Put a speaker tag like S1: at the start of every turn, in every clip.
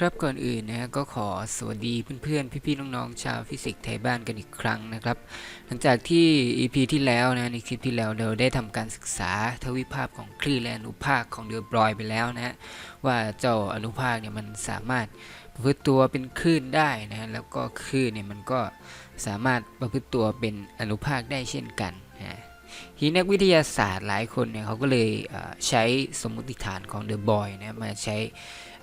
S1: ครับก่อนอื่นนะก็ขอสวัสดีเพื่อนๆ พี่ๆน้องๆชาวฟิสิกส์ไทยบ้านกันอีกครั้งนะครับ หลังจากที่ EP ที่แล้วนะในคลิปที่แล้วเราได้ทำการศึกษาทวิภาคของคลื่นและอนุภาคของเดือบรอยไปแล้วนะว่าเจ้าอนุภาคเนี่ยมันสามารถประพฤติตัวเป็นคลื่นได้นะแล้วก็คลื่นเนี่ยมันก็สามารถประพฤติตัวเป็นอนุภาคได้เช่นกันนะฮะทีนักวิทยาศาสตร์หลายคนเนี่ยเขาก็เลยใช้สมมติฐานของเดอะบอยนะมาใช้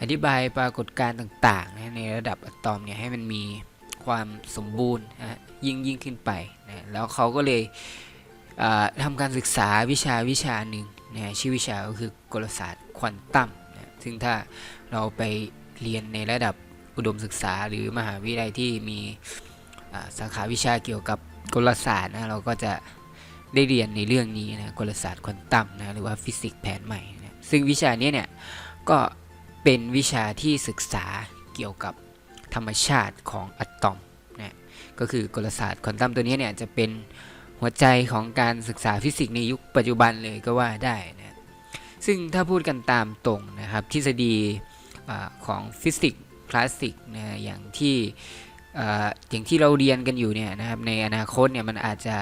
S1: อธิบายปรากฏการณ์ต่างๆนะในระดับอะตอมเนี่ยให้มันมีความสมบูรณ์นะยิ่งยิ่งขึ้นไปนะแล้วเขาก็เลยทำการศึกษาวิชาวิชาหนึ่งนะชื่อวิชาก็คือกลศาสตร์ควอนตัมนะซึ่งถ้าเราไปเรียนในระดับอุดมศึกษาหรือมหาวิทยาลัยที่มีสาขาวิชาเกี่ยวกับกลศาสตร์นะเราก็จะได้เรียนในเรื่องนี้นะกลศาสตร์ควอนตัมนะหรือว่าฟิสิกส์แผนใหม่นะซึ่งวิชานี้เนี่ยก็ เป็นวิชาที่ศึกษาเกี่ยวกับธรรมชาติของอะตอมนะก็คือกลศาสตร์ควอนตัมตัวนี้เนี่ยจะเป็นหัวใจของการศึกษาฟิสิกส์ในยุคปัจจุบันเลยก็ว่าได้นะซึ่งถ้าพูดกันตามตรงนะครับทฤษฎีอของฟิสิกส์คลาสสิกนะอย่างที่อย่างที่เราเรียนกันอยู่เนี่ยนะครับในอนาคตเนี่ยมันอาจจะ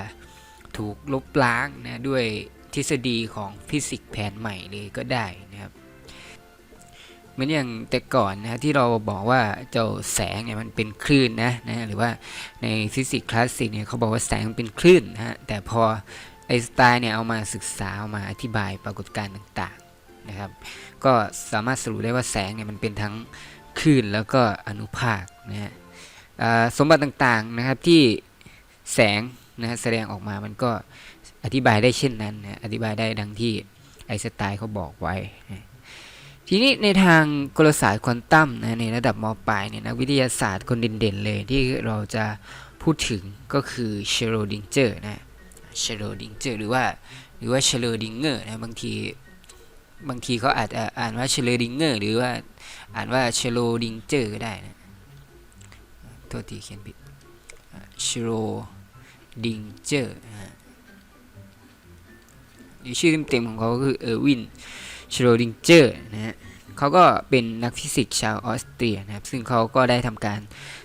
S1: ถูกลบล้างนะด้วยทฤษฎีของฟิสิกส์แผนใหม่เลยก็ได้นะครับ มือนอย่างแต่ก่อนนะที่เราบอกว่าเจ้าแสงเนี่ยมันเป็นคลื่นนะนะหรือว่าในฟิสิกส์คลาสสิกเนี่ยเขาบอกว่าแสงมันเป็นคลื่นนะฮะแต่พอไอสไตน์เนี่ยเอามาศึกษาเอามาอธิบายปรากฏการณ์ต่างๆนะครับก็สามารถสรุปได้ว่าแสงเนี่ยมันเป็นทั้งคลื่นแล้วก็อนุภาคนะฮะสมบัติต่างๆนะครับที่แสงนะฮะแสดงออกมามันก็อธิบายได้เช่นนั้นนะอธิบายได้ดังที่ไอสไตน์เขาบอกไว้นะ ทีนี้ในทางกลศาสตร์ควอนตัมนะในระดับมปลายเนี่ยนักวิทยาศาสตร์คนเด่นๆเลยที่เราจะพูดถึงก็คือเชโรดิงเจอร์นะเชโรดิงเจอร์หรือว่าหรือว่าเชโรดิงเกอร์นะบางทีบางทีเขาอาจจะอ่านว่าเชโรดิงเกอร์หรือว่าอ่านว่าเชโรดิงเจอร์ก็ได้นะโทษทีเขียนผิดเชโรดิงเจอร์ชื่อเต็มๆของเขาก็คือเออร์วิน ชโรดิงเจอร์นะฮะเขาก็เป็นนักฟิสิกส์ชาวออสเตรียนะครับ ซึ่งเขาก็ได้ทำการ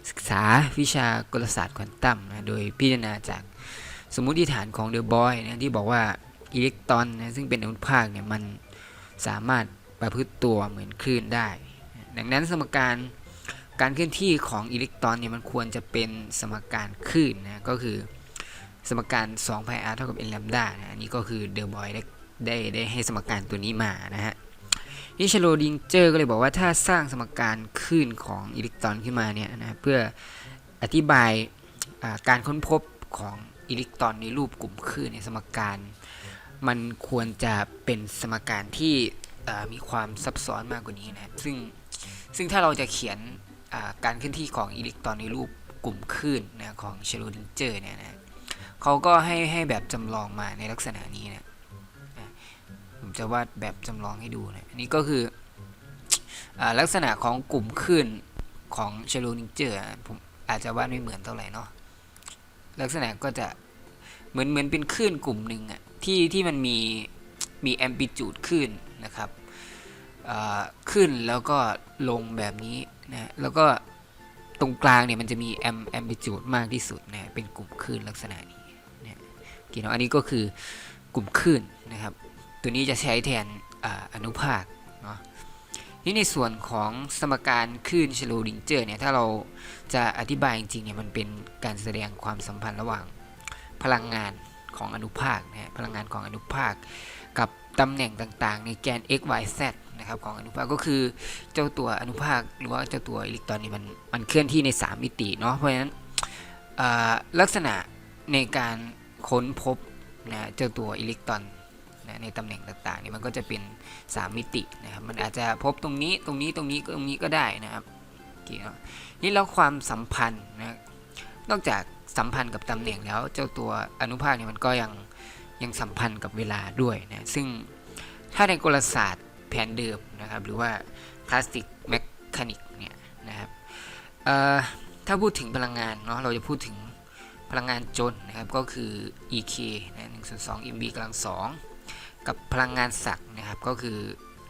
S1: ศึกษาวิชากลศาสตร์ควอนตัมนะโดยพิจารณาจากสมมุติฐานของเดอะบอยนะที่บอกว่าอิเล็กตรอนนะซึ่งเป็นอนุภาคเนี่ยมันสามารถประพฤติตัวเหมือนคลื่นได้ ดังนั้นสมการการเคลื่อนที่ของอิเล็กตรอนเนี่ยมันควรจะเป็นสมการคลื่นนะก็คือสมการ2 pi r เท่ากับ n แลมดานะอันนี้ก็คือเดอะบอยได้ ได้ได้ให้สมการตัวนี้มานะฮะนี่ชโลดิงเจอร์ก็เลยบอกว่าถ้าสร้างสมการคลื่นของอิเล็กตรอนขึ้นมาเนี่ยนะเพื่ออธิบายาการค้นพบของอิเล็กตรอนในรูปกลุ่มคลื่นในสมการ มันควรจะเป็นสมการที่มีความซับซ้อนมากกว่านี้นะซึ่งซึ่งถ้าเราจะเขียนาการเคลื่อนที่ของอิเล็กตรอนในรูปกลุ่มคลื่นนะของชโลดิงเจอร์เนี่ยนะเขาก็ให้ให้แบบจำลองมาในลักษณะนี้นะ ผมจะวาดแบบจำลองให้ดูนะอันนี้ก็คืออลักษณะของกลุ่มคลื่นของเชโลนิเจอร์ผมอาจจะวาดไม่เหมือนเท่าไหร่เนาะลักษณะก็จะเหมือนเหมือนเป็นคลื่นกลุ่มหนึ่งอะที่ที่มันมีมีแอมพลิจูดคลื่นนะครับขึ้นแล้วก็ลงแบบนี้นะแล้วก็ตรงกลางเนี่ยมันจะมีแอมแอมพลิจูดมากที่สุดนะเป็นกลุ่มคลื่นลักษณะนี้เนี่ยโอเคเนาะอันนี้ก็คือกลุ่มคลื่นนะครับ ตัวนี้จะใช้แทนออนุภาคเนาะนี่ในส่วนของสมการคลื่นชโลดิงเจอร์เนี่ยถ้าเราจะอธิบายจริงๆเนี่ยมันเป็นการแสดงความสัมพันธ์ระหว่างพลังงานของอนุภาคนะฮะพลังงานของอนุภาค กับตำแหน่งต่างๆ ในแกน x y z นะครับของอนุภาคก็คือเจ้าตัวอนุภาคหรือว่าเจ้าตัวอิเล็กตรอนนี่มันมันเคลื่อนที่ใน 3 มิติเนาะเพราะฉะนั้นลักษณะในการค้นพบนะเจ้าตัวอิเล็กตรอน นะในตำแหน่งต่างๆเนี่ยมันก็จะเป็น 3 มิตินะครับมันอาจจะพบตรงนี้ตรงนี้ตรงนี้ตรงนี้ก็ได้นะครับเคเนาะนี่แล้วความสัมพันธ์นะนอกจากสัมพันธ์กับตำแหน่งแล้วเจ้าตัวอนุภาคเนี่ยมันก็ยังยังสัมพันธ์กับเวลาด้วยนะซึ่งถ้าในกลศาสตร์แผนเดิมนะครับหรือว่าคลาสสิกแมคานิกเนี่ยนะครับถ้าพูดถึงพลังงานเนาะเราจะพูดถึงพลังงานจนนะครับก็คือ EK นะ1ส่วน2 MV กำลัง2 กับพลังงานศักย์นะครับก็คือ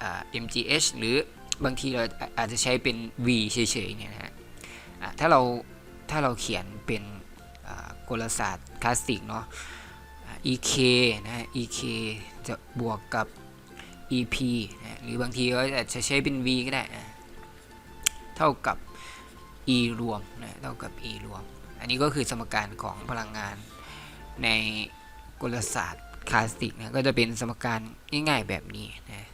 S1: อ mgh หรือบางทีเราอาจจะใช้เป็น v เฉยๆเนี่ยนะฮะถ้าเราถ้าเราเขียนเป็นกลศาสตร์คลาสสิกเนาะ ek นะ ek จะบวกกับ ep นะหรือบางทีก็อาจจะใช้เป็น v ก็ได้อะเท่ากับ e รวมนะเท่ากับ e รวม อันนี้ก็คือสมการของพลังงานในกลศาสตร์ คลาสสิกนะก็จะเป็นสมการง่ายๆแบบนี้นะ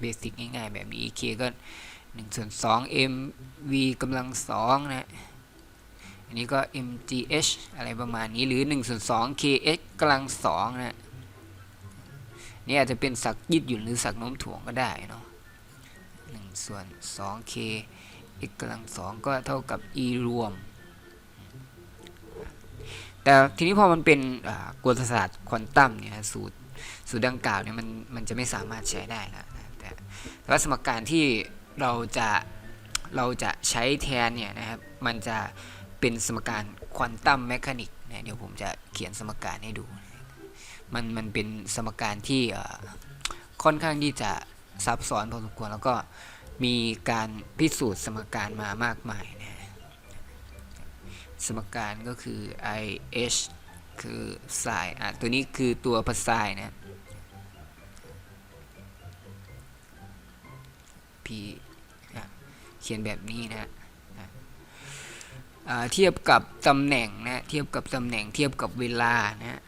S1: เบสิกง่ายๆแบบนี้ ek ก็1ส่วน2 mv กำลัง2นะอันนี้ก็ mgh อะไรประมาณนี้หรือ1ส่วน2 kx กำลัง2นะนี่อาจจะเป็นสักยืดหยุ่นหรือสักโน้มถ่วงก็ได้เนาะ1ส่วน2 k x กำลัง2ก็เท่ากับ e รวม แต่ทีนี้พอมันเป็นกลศาสตร์ควอนตัมเนี่ยสูตรสูตรดังกล่าวเนี่ยมันมันจะไม่สามารถใช้ได้แล้วแต่แต่ว่าสมการที่เราจะเราจะใช้แทนเนี่ยนะครับมันจะเป็นสมการควอนตัมแมคานิกนะเดี๋ยวผมจะเขียนสมการให้ดู มันมันเป็นสมการที่ค่อนข้างที่จะซับซ้อนพอสมควรแล้วก็มีการพิสูจน์สมการมามากมาย สมการก็คือ i h คือ sin อะตัวนี้คือตัวพัสายนะ p เขียนแบบนี้นะอะอ่าเทียบกับตำแหน่งนะ เทียบกับตำแหน่ง เทียบกับเวลานะ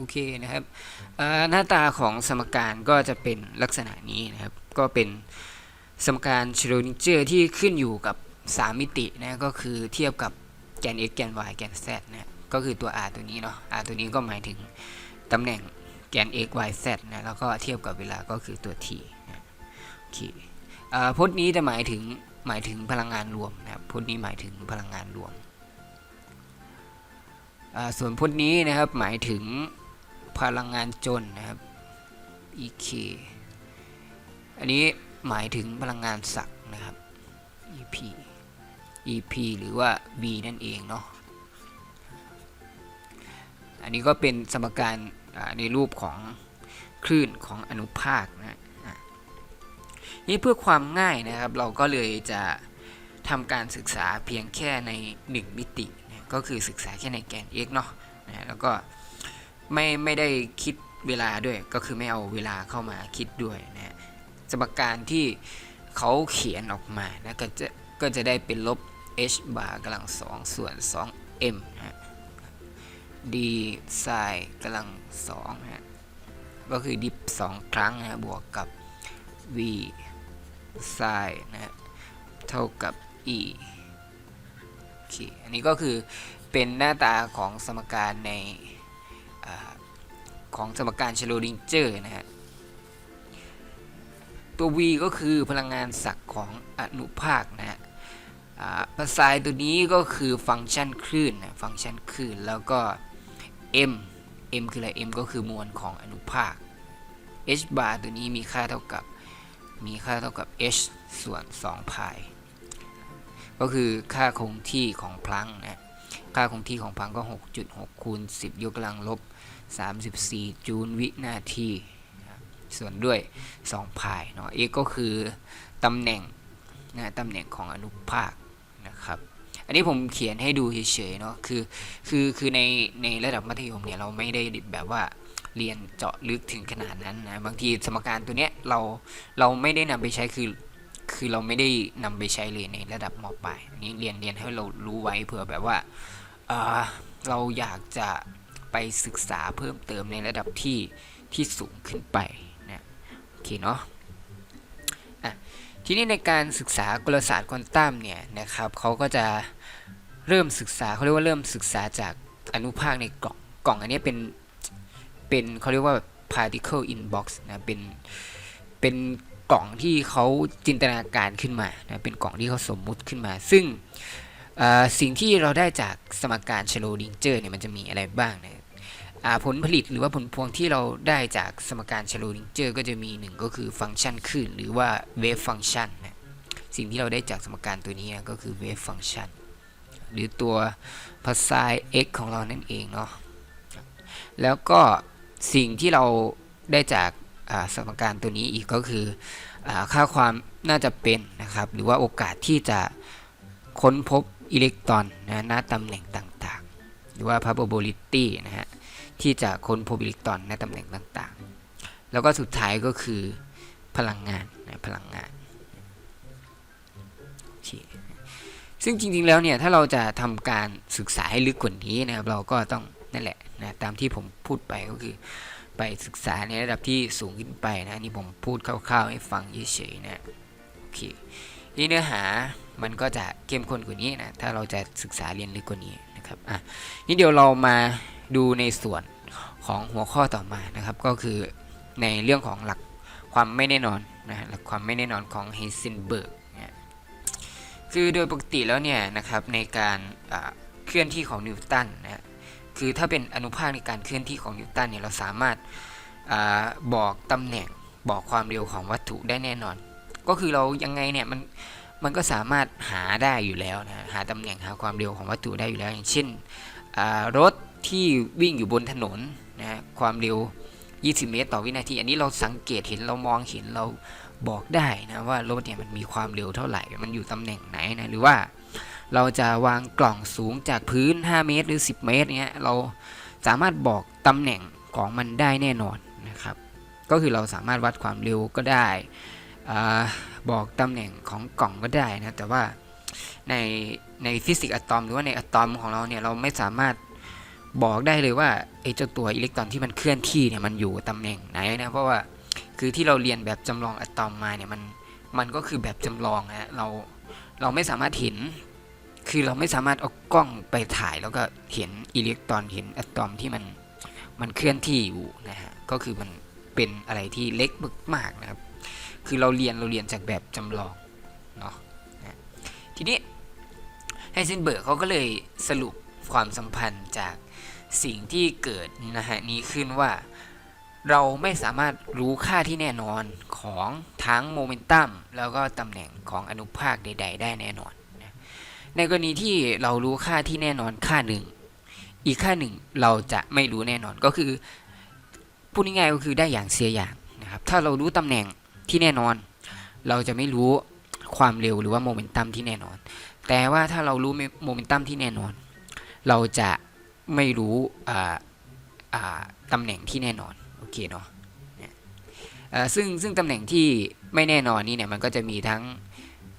S1: โอเคนะครับหน้าตาของสมการก็จะเป็นลักษณะนี้นะครับ ก็เป็นสมการชโรดิเจอร์ที่ขึ้นอยู่กับ 3 มิตินะก็คือเทียบกับแกน x แกน y แกน z นะก็คือตัว r ตัวนี้เนาะ r ตัวนี้ก็หมายถึงตำแหน่งแกน x y z นะแล้วก็เทียบกับเวลาก็คือตัว t นะโอเคอ่าพจน์นี้จะหมายถึงหมายถึงพลังงานรวมนะครับพจน์นี้หมายถึงพลังงานรวมอ่าส่วนพจน์นี้นะครับหมายถึง พลังงานจนนะครับ ek อันนี้หมายถึงพลังงานศักย์นะครับ ep ep หรือว่า b นั่นเองเนาะ อันนี้ก็เป็นสมการในรูปของคลื่นของอนุภาคนะอะนี่เพื่อความง่ายนะครับ เราก็เลยจะทำการศึกษาเพียงแค่ใน 1 มิตินะก็คือศึกษาแค่ในแกน x เนาะนะแล้วก็ ไม่ไม่ได้คิดเวลาด้วยก็คือไม่เอาเวลาเข้ามาคิดด้วยนะสมการที่เขาเขียนออกมานะก็จะก็จะได้เป็นลบ h บาร์กำลังสองส่วน2 m นะ d ไซน์กำลังสองนะฮะก็คือดิฟสองครั้งนะฮะบวกกับ v ไซน์นะฮะเท่ากับ e โอเคอันนี้ก็คือเป็นหน้าตาของสมการใน ของสมการชโลดิงเจอร์นะฮะ ตัว v ก็คือพลังงานศักย์ของอนุภาคนะฮะภาษาตัวนี้ก็คือฟังก์ชันคลื่นนะฟังก์ชันคลื่นแล้วก็ m m คืออะไร m ก็คือมวลของอนุภาค h bar ตัวนี้มีค่าเท่ากับมีค่าเท่ากับ h ส่วน2พายก็คือค่าคงที่ของพลังนะ ค่าคงที่ของพังก็ 6.6 คูณ 10 ยกกำลังลบ 34 จูลวินาที ส่วนด้วย 2 พายเนาะ x ก็คือตำแหน่งนะตำแหน่งของอนุภาคนะครับ อันนี้ผมเขียนให้ดูเฉยๆเนาะ คือ คือ คือในในระดับมัธยมเนี่ยเราไม่ได้แบบว่าเรียนเจาะลึกถึงขนาดนั้นนะ บางทีสมการตัวเนี้ยเราเราไม่ได้นำไปใช้คือคือเราไม่ได้นำไปใช้เลยในระดับมปลายนนี้เรียนเรียนให้เรารู้ไว้เผื่อแบบว่า เราอยากจะไปศึกษาเพิ่มเติมในระดับที่ที่สูงขึ้นไปนะโอเคเนาะะทีนี้ในการศึกษากลศาสตร์ควอนตัมเนี่ยนะครับเขาก็จะเริ่มศึกษาเขาเรียกว่าเริ่มศึกษาจากอนุภาคในกล่องกล่องอันนี้เป็นเป็นเขาเรียกว่า particle in box นะเป็นเป็นกล่องที่เขาจินตนาการขึ้นมานะเป็นกล่องที่เขาสมมุติขึ้นมา ซึ่ง สิ่งที่เราได้จากสมการชโลดิงเจอร์เนี่ยมันจะมีอะไรบ้างนะอ่าผลผลิตหรือว่าผลพวงที่เราได้จากสมการชโลดิงเจอร์ก็จะมีหนึ่งก็คือฟังก์ชันคลื่นหรือว่าเวฟฟังก์ชันนะสิ่งที่เราได้จากสมการตัวนี้นะก็คือเวฟฟังก์ชันหรือตัวพาซาย x ของเรานั่นเองเนาะแล้วก็สิ่งที่เราได้จากสมการตัวนี้อีกก็คืออค่าความน่าจะเป็นนะครับ หรือว่าโอกาสที่จะค้นพบ อิเล็กตรอนนะณตำแหน่งต่างๆ หรือว่า probability นะฮะที่จะค้นพบอิเล็กตรอนณตำแหน่งต่างๆ แล้วก็สุดท้ายก็คือพลังงานนะพลังงานโอเคซึ่งจริงๆแล้วเนี่ยถ้าเราจะทำการศึกษาให้ลึกกว่านี้นะครับเราก็ต้องนั่นแหละนะตามที่ผมพูดไปก็คือไปศึกษาในระดับที่สูงขึ้นไปนะนี่ผมพูดคร่าวๆให้ฟังเฉยๆนะโอเคนี่เนื้อหา มันก็จะเข้มข้นกว่านี้นะถ้าเราจะศึกษาเรียนลึกกว่านี้นะครับอะนี่เดี๋ยวเรามาดูในส่วนของหัวข้อต่อมานะครับ ก็คือในเรื่องของหลักความไม่แน่นอนนะหลักความไม่แน่นอนของเฮเซนเบิร์กนะคือโดยปกติแล้วเนี่ยนะครับในการเคลื่อนที่ของนิวตันนะคือถ้าเป็นอนุภาคในการเคลื่อนที่ของนิวตันเนี่ยเราสามารถอบอกตำแหน่งบอกความเร็วของวัตถุได้แน่นอน ก็คือเรายังไงเนี่ยมัน มันก็สามารถหาได้อยู่แล้วนะหาตำแหน่งหาความเร็วของวัตถุได้อยู่แล้ว อย่างเช่นรถที่วิ่งอยู่บนถนนนะความเร็ว 20 เมตร ต่อวินาที อันนี้เราสังเกตเห็นเรามองเห็นเราบอกได้นะว่ารถเนี่ยมันมีความเร็วเท่าไหร่ มันอยู่ตำแหน่งไหนนะหรือว่าเราจะวางกล่องสูงจากพื้น 5 เมตร หรือ 10 เมตรเนี้ยเราสามารถบอกตำแหน่งของมันได้แน่นอนนะครับ ก็คือเราสามารถวัดความเร็วก็ได้ บอกตำแหน่งของกล่องก็ได้นะแต่ว่าในในฟิสิกส์อะตอม หรือว่าในอะตอมของเราเนี่ยเราไม่สามารถบอกได้เลยว่าไอ้เจ้าตัวอิเล็กตรอนที่มันเคลื่อนที่เนี่ยมันอยู่ตำแหน่งไหนนะเพราะว่าคือที่เราเรียนแบบจำลองอะตอมมาเนี่ยมันมันก็คือแบบจำลองนะเราเราไม่สามารถเห็น คือเราไม่สามารถเอากล้องไปถ่ายแล้วก็เห็นอิเล็กตรอนเห็นอะตอมที่มันมันเคลื่อนที่อยู่นะฮะก็คือมันเป็นอะไรที่เล็กมากๆนะครับ คือเราเรียนเราเรียนจากแบบจำลองเนาะทีนี้ไฮเซนเบิร์กเขาก็เลยสรุปความสัมพันธ์จากสิ่งที่เกิดนะฮะนี้ขึ้นว่าเราไม่สามารถรู้ค่าที่แน่นอนของทั้งโมเมนตัมแล้วก็ตำแหน่งของอนุภาคใด ๆ ได้แน่นอนในกรณีที่เรารู้ค่าที่แน่นอนค่าหนึ่ง อีกค่าหนึ่งเราจะไม่รู้แน่นอนก็คือพูดง่ายๆก็คือได้อย่างเสียอย่างนะครับถ้าเรารู้ตำแหน่ง ที่แน่นอน เราจะไม่รู้ความเร็วหรือว่าโมเมนตัมที่แน่นอน แต่ว่าถ้าเรารู้โมเมนตัมที่แน่นอน เราจะไม่รู้ตำแหน่งที่แน่นอนโอเคเนาะซึ่งซึ่งตำแหน่งที่ไม่แน่นอนนี่เนี่ยมันก็จะมีทั้ง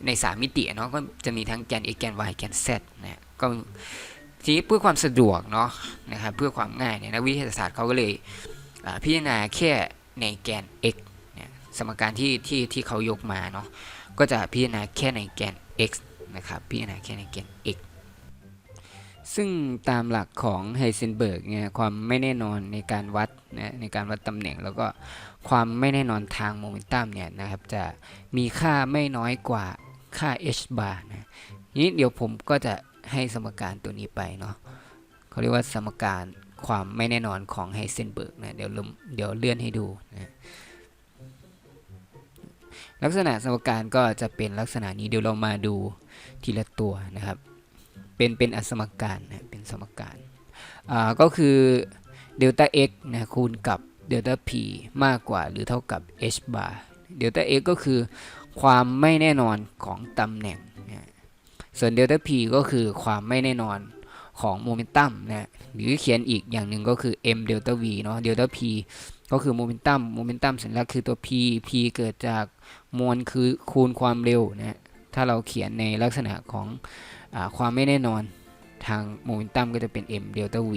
S1: ใน 3 มิติเนาะก็จะมีทั้งแกน x แกน y แกน z นะก็ทีนี้เพื่อความสะดวกเนาะนะครับเพื่อความง่ายเนี่ยนักวิทยาศาสตร์เขาก็เลยพิจารณาแค่ในแกน x เนี่ย สมการที่ที่ที่เขายกมาเนาะก็จะพิจารณาแค่ในแกน x นะครับพิจารณาแค่ในแกน x ซึ่งตามหลักของไฮเซนเบิร์กเนี่ยความไม่แน่นอนในการวัดนะในการวัดตำแหน่ง แล้วก็ความไม่แน่นอนทางโมเมนตัมเนี่ยนะครับจะมีค่าไม่น้อยกว่าค่า h bar นะนี้เดี๋ยวผมก็จะให้สมการตัวนี้ไปเนาะเขาเรียกว่าสมการความไม่แน่นอนของไฮเซนเบิร์กนะเดี๋ยวเดี๋ยวเลื่อนให้ดูนะ ลักษณะสมการก็จะเป็นลักษณะนี้เดี๋ยวเรามาดูทีละตัวนะครับ เป็นเป็นอสมการนะเป็นสมการอ่าก็คือเดลต้า x นะคูณกับเดลต้า p มากกว่าหรือเท่ากับ h bar เดลต้า x ก็คือความไม่แน่นอนของตำแหน่งนะส่วนเดลต้า p ก็คือความไม่แน่นอนของโมเมนตัมนะหรือเขียนอีกอย่างหนึ่งก็คือ m เดลต้า v เนาะเดลต้า p ก็คือโมเมนตัมโมเมนตัมสัญลักษณ์คือตัว p p เกิดจากมวลคือคูณความเร็วนะถ้าเราเขียนในลักษณะของอความไม่แน่นอนทางโมเมนตัมก็จะเป็น m เดลต้า v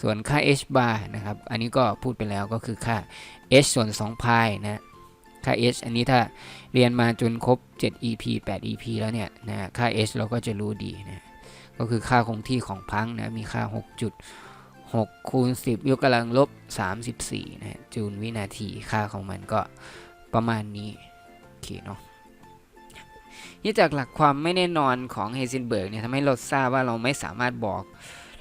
S1: ส่วนค่า h bar นะครับ อันนี้ก็พูดไปแล้วก็คือค่า h ส่วน2 pi นะค่า h อันนี้ถ้าเรียนมาจนครบ 7 ep 8 ep แล้วเนี่ยนะค่า h เราก็จะรู้ดีนะก็คือค่าคงที่ของพังนะมีค่า 6 6คูณ10 ยกกำลังลบ 34 นะจูลวินาทีค่าของมันก็ประมาณนี้โอเคเนาะนี่จากหลักความไม่แน่นอนของเฮเซนเบิร์กเนี่ยทำให้เราทราบว่าเราไม่สามารถบอก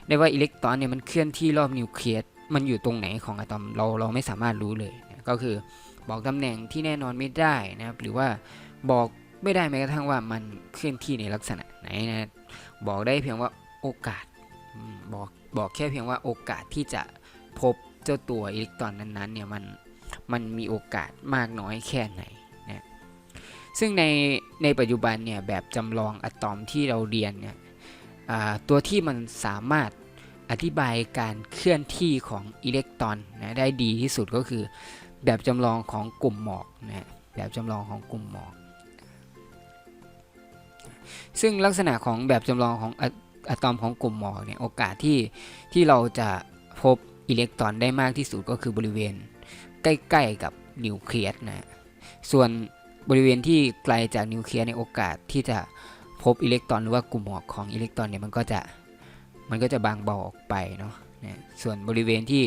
S1: ได้ว่าอิเล็กตรอนเนี่ยมันเคลื่อนที่รอบนิวเคลียสมันอยู่ตรงไหนของอะตอมเราเราไม่สามารถรู้เลยนะก็คือบอกตำแหน่งที่แน่นอนไม่ได้นะครับ หรือว่าบอกไม่ได้แม้กระทั่งว่ามันเคลื่อนที่ในลักษณะไหนนะบอกได้เพียงว่าโอกาสบอก บอกแค่เพียงว่าโอกาสที่จะพบเจ้าตัวอิเล็กตรอนนั้นๆเนี่ยมันมันมีโอกาสมากน้อยแค่ไหนนะซึ่งในในปัจจุบันเนี่ยแบบจำลองอะตอมที่เราเรียนเนี่ยตัวที่มันสามารถอธิบายการเคลื่อนที่ของอิเล็กตรอนนะได้ดีที่สุดก็คือแบบจำลองของกลุ่มหมอกนะแบบจำลองของกลุ่มหมอก ซึ่งลักษณะของแบบจำลองของ อะตอมของกลุ่มหมอกเนี่ยโอกาสที่ที่เราจะพบอิเล็กตรอนได้มากที่สุดก็คือบริเวณ ใกล้ๆกับนิวเคลียสนะส่วนบริเวณที่ไกลจากนิวเคลียสในโอกาสที่จะพบอิเล็กตรอนหรือว่ากลุ่มหมอกของอิเล็กตรอนเนี่ยมันก็จะมันก็จะบางเบาออกไปเนาะนะส่วนบริเวณที่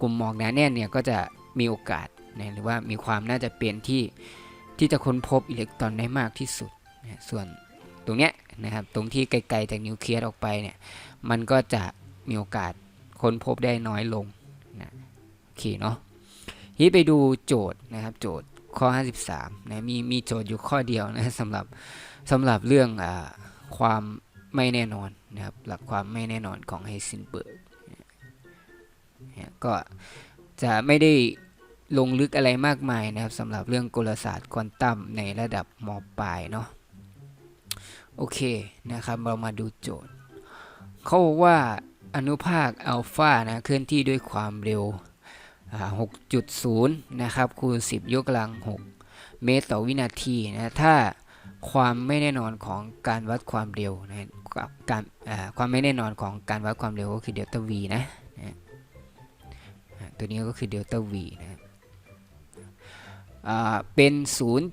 S1: กลุ่มหมอกหนาแน่นเนี่ยก็จะมีโอกาสนะหรือว่ามีความน่าจะเป็นที่ที่จะค้นพบอิเล็กตรอนได้มากที่สุดนะส่วน ตรงเนี้ยนะครับตรงที่ไกลๆจากนิวเคลียสออกไปเนี่ยมันก็จะมีโอกาสค้นพบได้น้อยลงนะโอเคเนาะทีไปดูโจทย์นะครับโจทย์ข้อ 53นะมีมีโจทย์อยู่ข้อเดียวนะสำหรับสำหรับเรื่องอความไม่แน่นอนนะครับหลักความไม่แน่นอนของไฮเซนเบิร์กเนี่ยก็จะไม่ได้ลงลึกอะไรมากมายนะครับสำหรับเรื่องกลศาสตร์ควอนตัมในระดับมปลายเนาะ โอเคนะครับเรามาดูโจทย์ เขาบอกว่าอนุภาคอัลฟานะเคลื่อนที่ด้วยความเร็ว 6.0 นะครับคูณ 10 ยกกำลัง 6 เมตรต่อวินาทีนะถ้าความไม่แน่นอนของการวัดความเร็วนะกับการความไม่แน่นอนของการวัดความเร็วก็คือเดลต้า v นะนะตัวนี้ก็คือเดลต้า v นะเป็น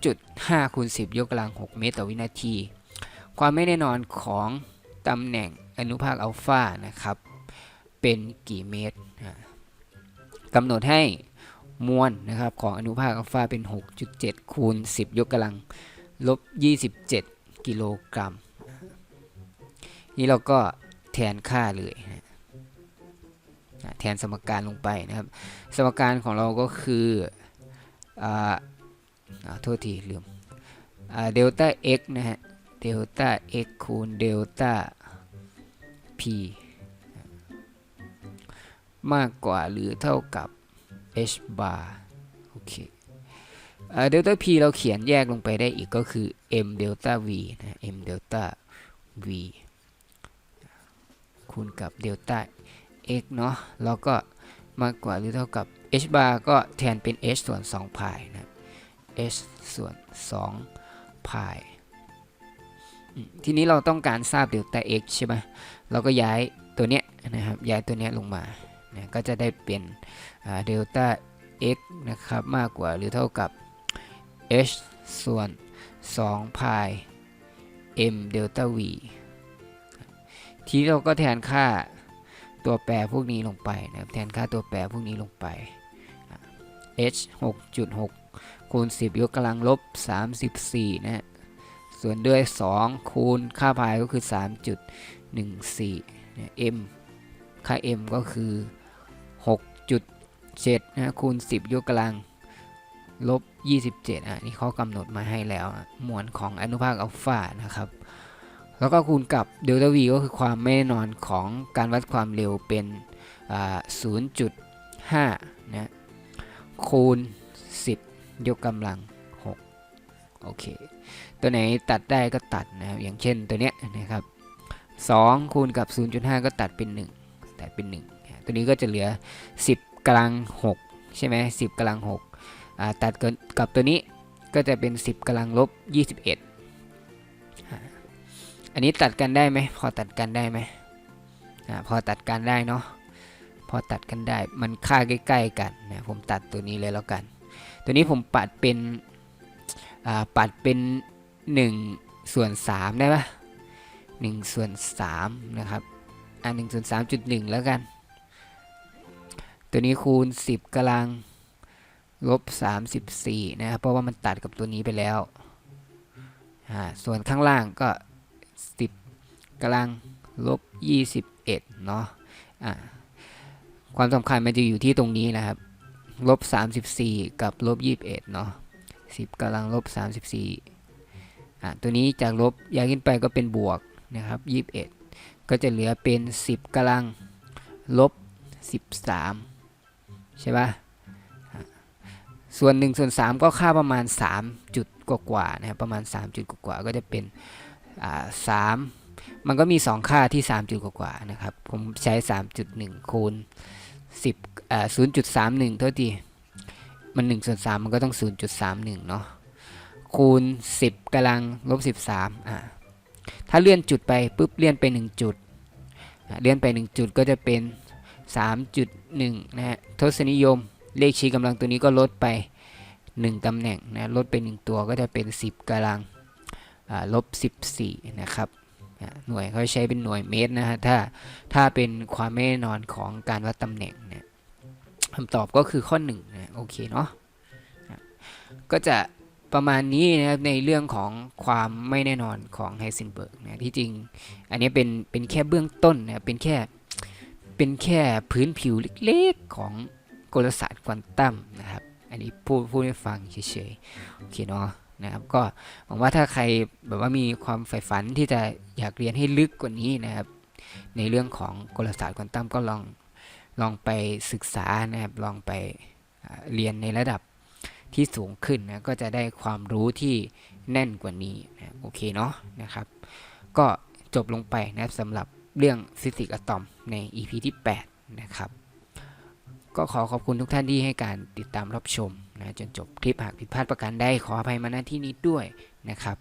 S1: 0.5คูณ10 ยกกำลัง 6 เมตรต่อวินาที ความไม่แน่นอนของตำแหน่งอนุภาคอัลฟานะครับ เป็นกี่เมตรกำหนดให้มวลนะครับของอนุภาคอัลฟาเป็น 6.7 คูณ 10 ยกกำลังลบ 27 กิโลกรัม นี่เราก็แทนค่าเลยนะแทนสมการลงไปนะครับ สมการของเราก็คืออ่าอ่าโทษทีลืมเดลต้า x นะฮะ เดลต้า x คูณเดลต้า p มากกว่าหรือเท่ากับ h bar โอเคเดลต้า p เราเขียนแยกลงไปได้อีกก็คือ m เดลต้า v นะ m เดลต้า v คูณกับเดลต้า x เนาะแล้วก็มากกว่าหรือเท่ากับ h bar ก็แทนเป็น h ส่วน2 pi นะ h ส่วน2 pi อืม ทีนี้เราต้องการทราบเดลต้า x ใช่ไหมเราก็ย้ายตัวเนี้ยนะครับ ย้ายตัวเนี้ยลงมานะก็จะได้เป็นเดลต้า x นะครับมากกว่าหรือเท่ากับ h ส่วน2 pi m เดลต้า v ทีนี้เราก็แทนค่าตัวแปรพวกนี้ลงไปนะครับ แทนค่าตัวแปรพวกนี้ลงไปอะ h 6.6คูณ10 ยกกำลังลบ 34 นะฮะ ส่วนด้วย 2 คูณค่าพายก็คือ 3.14เนี่ย m ค่า m ก็คือ 6.7นะคูณ 10 ยกกำลังลบ 27อะนี่เขากำหนดมาให้แล้วมวลของอนุภาคอัลฟานะครับ แล้วก็คูณกับเดลต้า v ก็คือความไม่แน่นอนของการวัดความเร็วเป็นอ่า0.5 นะคูณ 10 ยกกำลัง 6 โอเค ตัวไหนตัดได้ก็ตัดนะครับอย่างเช่นตัวเนี้ยนะครับ2คูณกับ 0.5 ก็ตัดเป็น 1 ตัดเป็น1อะตัวนี้ก็จะเหลือ 10กำลัง 6 ใช่ไหม10กำลัง6อ่าตัดกับตัวนี้ก็จะเป็น 10กำลังลบ 21 อันนี้ตัดกันได้ไหมพอตัดกันได้ไหมอพอตัดกันได้เนาะพอตัดกันได้มันค่าใกล้ๆกันนะผมตัดตัวนี้เลยแล้วกัน ตัวนี้ผมปัดเป็นปัดเป็น 1ส่วน3ได้ปะ1ส่วน3นะครับอ่า1ส่วน3.1 แล้วกัน ตัวนี้คูณ 10กำลังลบ34นะครับเพราะว่ามันตัดกับตัวนี้ไปแล้วอ่าส่วนข้างล่างก็ 10กำลังลบ21เนาะอ่าความสำคัญมันจะอยู่ที่ตรงนี้นะครับลบ34กับลบ21เนาะ10กำลังลบ34อ่ ตัวนี้จากลบย้าวขึ้นไปก็เป็นบวกนะครับ21 ก็จะเหลือเป็น 10กำลังลบ 13 ใช่ปะ่ะส่วน1ส่วน3 ก็ค่าประมาณ 3 จุดกว่าๆนะครับประมาณ 3 จุดกว่าๆก็จะเป็นอ่า3มันก็มี 2 ค่าที่ 3 จุดกว่าๆนะครับ ผมใช้ 3.1 คูณ 10อ่า0.31เท่าที่มัน1ส่วน3มันก็ต้อง 0.31 เนาะ คูณ 10กำลังลบ 13อ่าถ้าเลื่อนจุดไปปุ๊บเลื่อนไป 1 จุด เลื่อนไป 1 จุดก็จะเป็น 3.1 นะฮะทศนิยมเลขชี้กำลังตัวนี้ก็ลดไป 1ตำแหน่งนะลดไป 1 ตัวก็จะเป็น 10กำลังลบ 14 นะครับหน่วยเขาใช้เป็นหน่วยเมตรนะฮะถ้าถ้าเป็นความแน่นอนของการวัดตำแหน่งเนี่ยคำตอบก็คือข้อ1นะโอเคเนาะก็จะ ประมาณนี้นะครับในเรื่องของความไม่แน่นอนของไฮเซนเบิร์กนะที่จริง อันนี้เป็นเป็นแค่เบื้องต้นนะเป็นแค่เป็นแค่พื้นผิวเล็กๆของกลศาสตร์ควอนตัมนะครับอันนี้พูดพูดให้ฟังเฉยๆโอเคเนาะนะครับก็หวังว่าถ้าใครแบบว่ามีความใฝ่ฝันที่จะอยากเรียนให้ลึกกว่านี้นะครับ ในเรื่องของกลศาสตร์ควอนตัมก็ลองลองไปศึกษานะครับลองไปเรียนในระดับ ที่สูงขึ้นนะก็จะได้ความรู้ที่แน่นกว่านี้นะโอเคเนาะนะครับ ก็จบลงไปนะครับสำหรับเรื่องฟิสิกส์อะตอมใน EP ที่ 8 นะครับ ก็ขอขอบคุณทุกท่านที่ให้การติดตามรับชมนะจนจบคลิปหากผิดพลาดประการใดขออภัยมาณที่นี้ด้วยนะครับ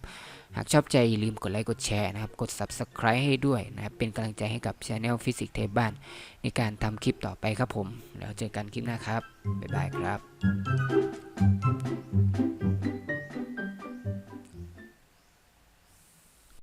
S1: หากชอบใจอย่าลืมกดไลค์กดแชร์นะครับ กด Subscribe ให้ด้วยนะครับ เป็นกำลังใจให้กับช anel ฟิสิกส์เทปบ้าน ในการทำคลิปต่อไปครับผม แล้วเจอกันคลิปหน้าครับ บ๊ายบายครับ